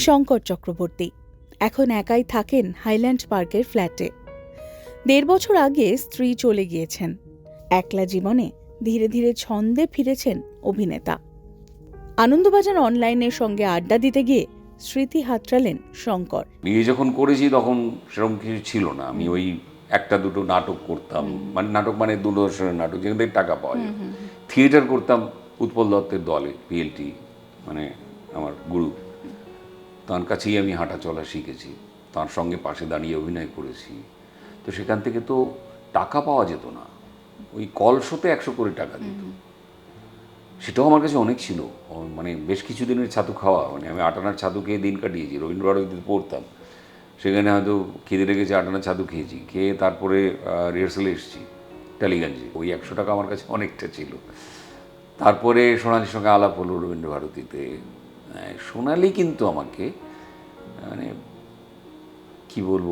শঙ্কর চক্রবর্তী। এখন একাই থাকেন হাইল্যান্ড পার্কের ফ্ল্যাটে। দেড় বছর আগে স্ত্রী চলে গিয়েছেন। একলা জীবনে ধীরে ধীরে ছন্দে ফিরেছেন অভিনেতা। আনন্দবাজার অনলাইনের সঙ্গে আড্ডা দিতে গিয়ে স্মৃতি হাতড়ালেন শঙ্কর। বিয়ে যখন করেছি তখন সেরকম কিছু ছিল না। আমি ওই একটা দুটো নাটক করতাম। মানে নাটক মানে দূরদর্শনের নাটক যেখান থেকে টাকা পাওয়া যেত থিয়েটার করতাম উৎপল দত্তের দলে পিএলটি মানে আমার গুরু। তার কাছেই আমি হাঁটা চলা শিখেছি তার সঙ্গে পাশে দাঁড়িয়ে অভিনয় করেছি। তো সেখান থেকে তো টাকা পাওয়া যেত না। ওই কল শোতে একশো করে টাকা দিত। সেটাও আমার কাছে অনেক ছিল। মানে বেশ কিছুদিনের ছাতু খাওয়া। মানে আমি আটানার ছাতু খেয়ে দিন কাটিয়েছি রবীন্দ্রভারতীতে পড়তাম। সেখানে হয়তো খিদে লেগেছে আটানার ছাতু খেয়েছি। খেয়ে তারপরে রিহার্সালে এসেছি টালিগঞ্জে। ওই একশো টাকা আমার কাছে অনেকটা ছিল। তারপরে সোনালির সঙ্গে আলাপ হলো রবীন্দ্রভারতীতে। হ্যাঁ, সোনালি কিন্তু আমাকে মানে কি বলব,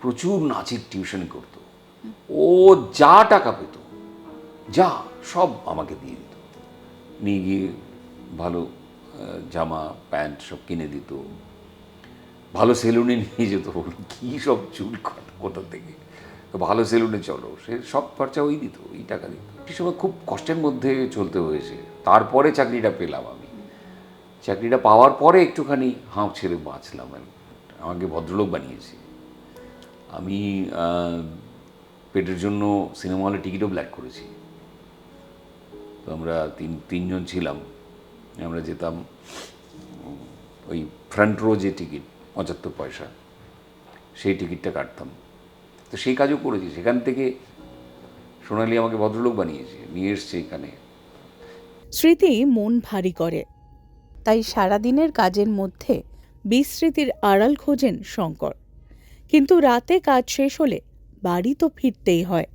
প্রচুর নাচের টিউশন করতো। ও যা টাকা পেত, যা সব আমাকে দিয়ে দিত। নিয়ে গিয়ে ভালো জামা, প্যান্ট সব কিনে দিত। ভালো সেলুনে নিয়ে যেত কী সব চুল কাটা, কোথা থেকে? তো ভালো সেলুনে চলো, সে সব খরচা ওই দিত, ওই টাকা দিত। সেই সময় খুব কষ্টের মধ্যে চলতে হয়েছে। তারপরে চাকরিটা পেলাম আমি। চাকরিটা পাওয়ার পরে একটুখানি হাঁপ ছেড়ে বাঁচলাম আমি। আমাকে ভদ্রলোক বানিয়েছে। আমি পেটের জন্য সিনেমা হলে টিকিটও ব্ল্যাক করেছি। তো আমরা তিন, তিনজন ছিলাম। আমরা যেতাম, ওই ফ্রন্ট রো যে টিকিট, পঁচাত্তর পয়সা, সেই টিকিটটা কাটতাম। তো সেই কাজও করেছি। সেখান থেকে সোনালি আমাকে ভদ্রলোক বানিয়েছে, নিয়ে এসছে এখানে। স্মৃতি মন ভারী করে। তাই সারাদিনের কাজের মধ্যে বিস্মৃতির আড়াল খোঁজেন শঙ্কর। কিন্তু রাতে কাজ শেষ হলে বাড়ি তো ফিরতেই হয়।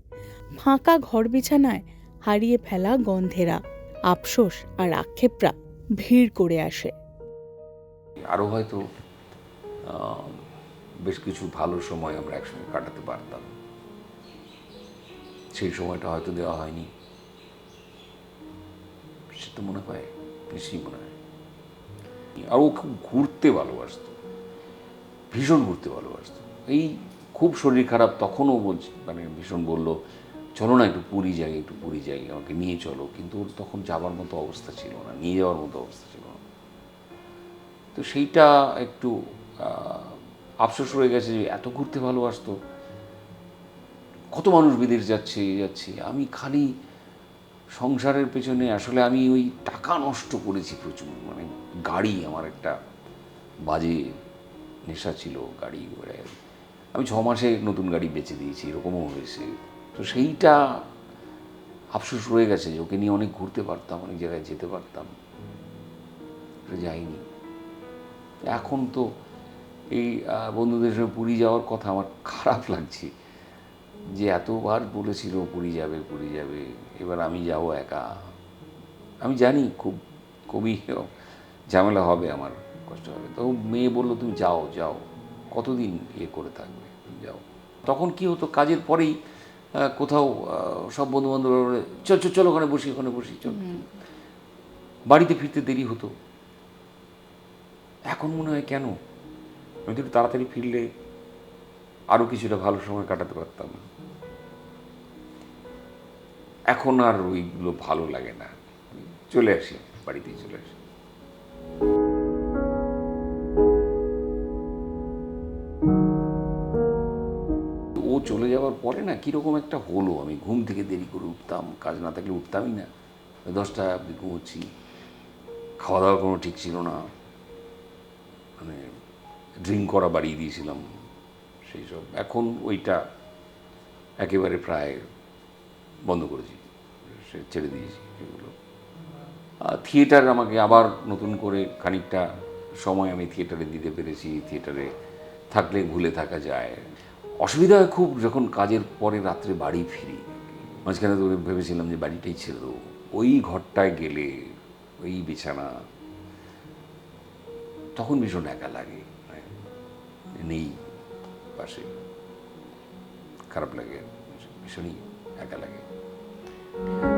ফাঁকা ঘর বিছানায় হারিয়ে ফেলা গন্ধেরা, আফসোস আর আক্ষেপরা ভিড় করে আসে। আরও হয়তো বেশ কিছু ভালো সময় আমরা একসঙ্গে কাটাতে পারতাম। সেই সময়টা হয়তো দেওয়া হয়নি। সে তো মনে হয়, নিশ্চয়ই মনে হয়। আর ও খুব ঘুরতে ভালোবাসতো, ভীষণ ঘুরতে ভালোবাসতো। এই খুব শরীর খারাপ তখনও বলছে মানে ভীষণ বলল, চলো না একটু পুরী যাই, একটু পুরী যাই, আমাকে নিয়ে চলো। কিন্তু ওর তখন যাবার মতো অবস্থা ছিল না, নিয়ে যাওয়ার মতো অবস্থা ছিল না। তো সেইটা একটু আফসোস রয়ে গেছে যে এত ঘুরতে ভালোবাসতো, কত মানুষ বিদেশ যাচ্ছে যাচ্ছে। আমি খালি সংসারের পেছনে আসলে আমি ওই টাকা নষ্ট করেছি প্রচুর। মানে গাড়ি আমার একটা বাজে নেশা ছিল, গাড়ি ঘোড়ায়। আমি ছ মাসে নতুন গাড়ি বেচে দিয়েছি, এরকমও হয়েছে। তো সেইটা আফসোস রয়ে গেছে যে ওকে নিয়ে অনেক ঘুরতে পারতাম, অনেক জায়গায় যেতে পারতাম। যাইনি। এখন তো এই বন্ধুদের সঙ্গে পুরী যাওয়ার কথা আমার খারাপ লাগছে। যে এতবার বলেছিল পুরী যাবে পুরী যাবে এবার আমি যাব একা। আমি জানি খুব খুবই ঝামেলা হবে আমার কষ্ট হবে। তো মেয়ে বলল তুমি যাও যাও। কতদিন ইয়ে করে থাকবে? যাও। তখন কি হতো কাজের পরেই কোথাও সব বন্ধু বান্ধব চল চল চলো ওখানে বসি ওখানে বসি চল। বাড়িতে ফিরতে দেরি হতো। এখন মনে হয় কেন? আমি তো একটু তাড়াতাড়ি ফিরলে আরও কিছুটা ভালো সময় কাটাতে পারতাম। এখন আর ওইগুলো ভালো লাগে না। চলে আসি, বাড়িতেই চলে আসি। ও চলে যাওয়ার পরে না কীরকম একটা হলো? আমি ঘুম থেকে দেরি করে উঠতাম, কাজ না থাকলে উঠতামই না। দশটা অবধি ঘুমোচ্ছি খাওয়া দাওয়া কোনো ঠিক ছিল না। মানে ড্রিঙ্ক করা বাড়িয়ে দিয়েছিলাম, সেই সব। এখন ওইটা একেবারে প্রায় বন্ধ করেছি। সে ছেড়ে দিয়েছি সেগুলো থিয়েটার আমাকে আবার নতুন করে খানিকটা সময় আমি থিয়েটারে দিতে পেরেছি, থিয়েটারে থাকলে ভুলে থাকা যায়। অসুবিধা হয় খুব যখন কাজের পরে রাত্রে বাড়ি ফিরি। মাঝখানে তো ভেবেছিলাম যে বাড়িটাই ছেড়ে দেবো। ওই ঘরটায় গেলে, ওই বিছানা, তখন ভীষণ একা লাগে। নেই পাশে। খারাপ লাগে। ভীষণই একা লাগে